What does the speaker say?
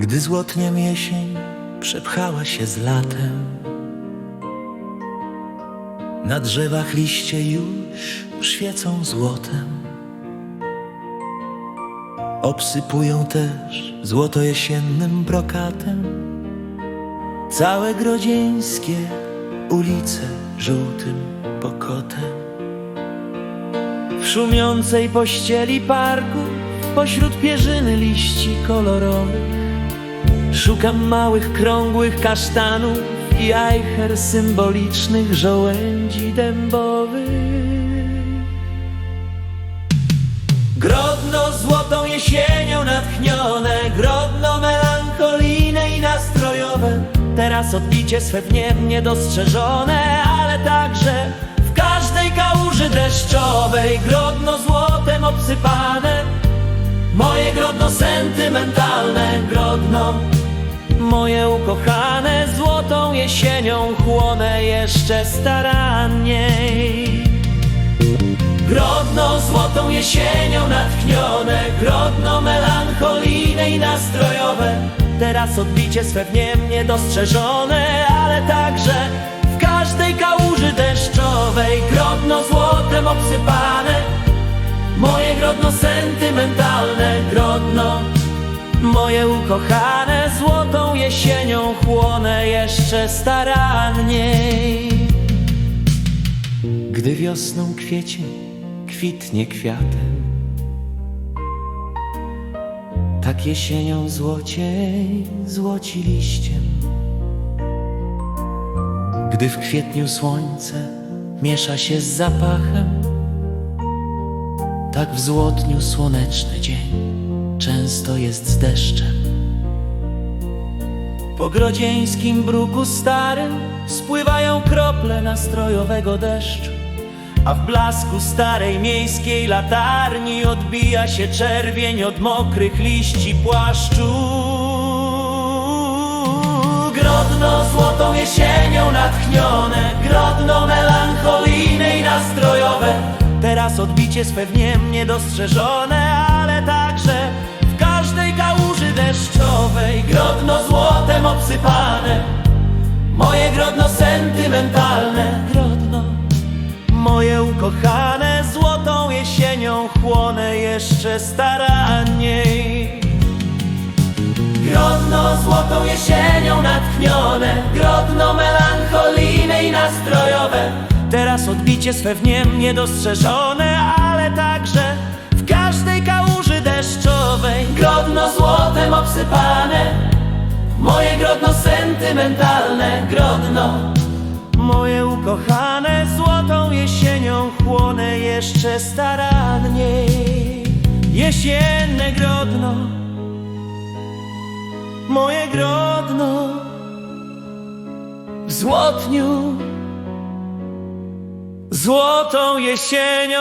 Gdy złotniem jesień przepchała się z latem Na drzewach liście już świecą złotem. Obsypują też złoto jesiennym brokatem. Całe grodzieńskie ulice żółtym pokotem. W szumiącej pościeli parku Pośród pierzyny liści kolorowych Szukam małych, krągłych kasztanów I ajcher symbolicznych żołędzi dębowych. Grodno złotą jesienią natchnione Grodno melancholijne i nastrojowe. Teraz odbicie swe w niem niedostrzeżone Ale także w każdej kałuży deszczowej. Grodno złotem obsypane Moje grodno sentymentalne. Grodno moje ukochane Złotą jesienią chłonę jeszcze staranniej. Grodno złotą jesienią natchnione Grodno melancholijne i nastrojowe. Teraz odbicie swe w niem niedostrzeżone Ale także w każdej kałuży deszczowej. Grodno złotem obsypane Moje grodno sentymentalne Grodno moje ukochane Złotą jesienią chłonę jeszcze staranniej gdy wiosną kwiecień kwitnie kwiatem. Tak jesienią złociej złoci liściem. Gdy w kwietniu słońce miesza się z zapachem Tak w złotniu słoneczny dzień często jest z deszczem po grodzieńskim bruku starym spływają krople nastrojowego deszczu, a w blasku starej miejskiej latarni odbija się czerwień od mokrych liści płaszczu. Grodno złotą jesienią natchnione, grodno melancholijne i nastrojowe. Teraz odbicie swe w niem niedostrzeżone, ale także moje ukochane Złotą jesienią chłonę jeszcze staranniej Grodno złotą jesienią natchnione Grodno melancholijne i nastrojowe. Teraz odbicie swe w niem niedostrzeżone Ale także w każdej kałuży deszczowej. Grodno złotem obsypane Moje grodno sentymentalne. Grodno moje ukochane jeszcze staranniej Jesienne grodno. Moje grodno. W złotniu. Złotą jesienią